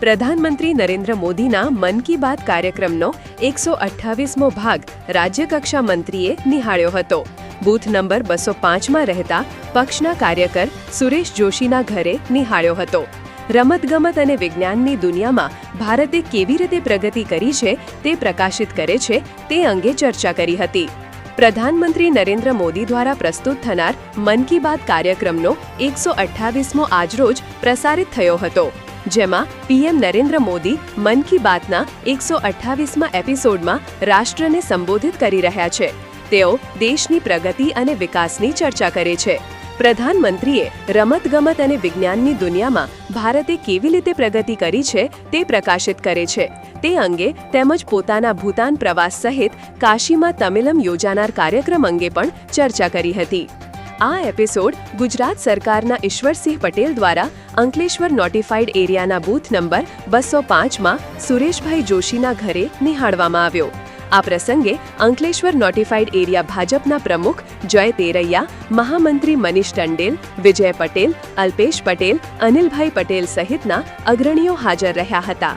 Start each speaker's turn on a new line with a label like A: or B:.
A: પ્રધાનમંત્રી નરેન્દ્ર મોદીના મન કી બાત કાર્યક્રમનો એકસો અઠ્ઠાવીસમો ભાગ રાજ્યકક્ષા મંત્રીએ નિહાળ્યો હતો. બૂથ નંબર બસો પાંચમાં રહેતા પક્ષના કાર્યકર સુરેશ જોશીના ઘરે નિહાળ્યો હતો. રમતગમત અને વિજ્ઞાનની દુનિયામાં ભારતે કેવી રીતે પ્રગતિ કરી છે તે પ્રકાશિત કરે છે તે અંગે ચર્ચા કરી હતી. પ્રધાનમંત્રી નરેન્દ્ર મોદી દ્વારા પ્રસ્તુત થનાર મન કી બાત કાર્યક્રમનો એકસો અઠ્ઠાવીસમો આજરોજ પ્રસારિત થયો હતો. જેમાં પીએમ નરેન્દ્ર મોદી મન કી બાતના એકસો અઠ્ઠાવીસમાં એપિસોડમાં રાષ્ટ્રને સંબોધિત કરી રહ્યા છે. તેઓ દેશની પ્રગતિ અને વિકાસની ચર્ચા કરે છે. પ્રધાનમંત્રીએ રમતગમત અને વિજ્ઞાનની દુનિયામાં ભારતે કેવી રીતે પ્રગતિ કરી છે તે પ્રકાશિત કરે છે. તે અંગે તેમજ પોતાના ભૂતાન પ્રવાસ સહિત કાશીમાં તમિલમ યોજાનાર કાર્યક્રમ અંગે પણ ચર્ચા કરી હતી. આ એપિસોડ ગુજરાત સરકારના ઈશ્વરસિંહ પટેલ દ્વારા અંકલેશ્વર નોટિફાઈડ એરિયાના બૂથ નંબર બસો પાંચમાં સુરેશભાઈ જોશીના ઘરે નિહાળવામાં આવ્યો. આ પ્રસંગે અંકલેશ્વર નોટિફાઈડ એરિયા ભાજપના પ્રમુખ જય તેરૈયા, મહામંત્રી મનીષ ટંડેલ, વિજય પટેલ, અલ્પેશ પટેલ, અનિલભાઈ પટેલ સહિતના અગ્રણીઓ હાજર રહ્યા હતા.